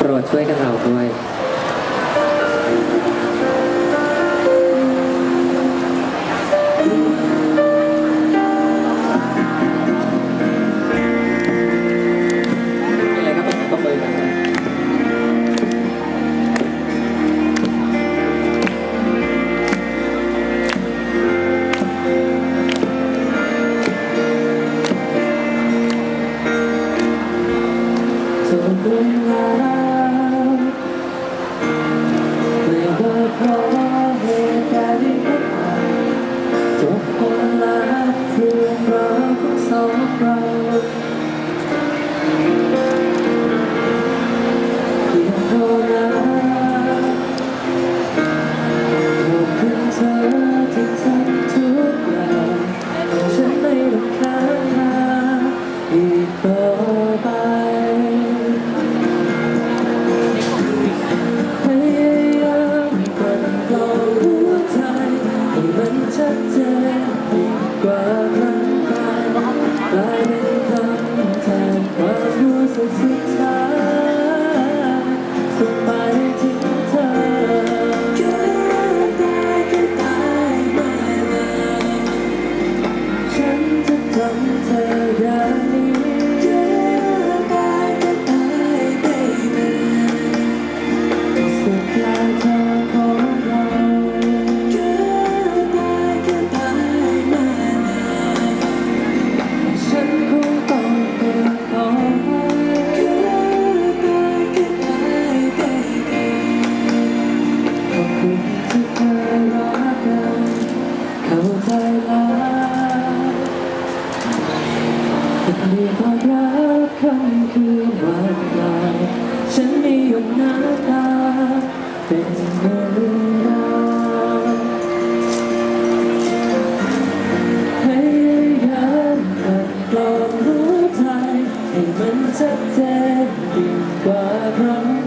โปรดช่วยกันเราด้วย road. ที่กว่ารักคำคือวันลายฉันนิยมหน้าตาเป็นเมื่อให้มันชัดเจนดีกว่าครั้ง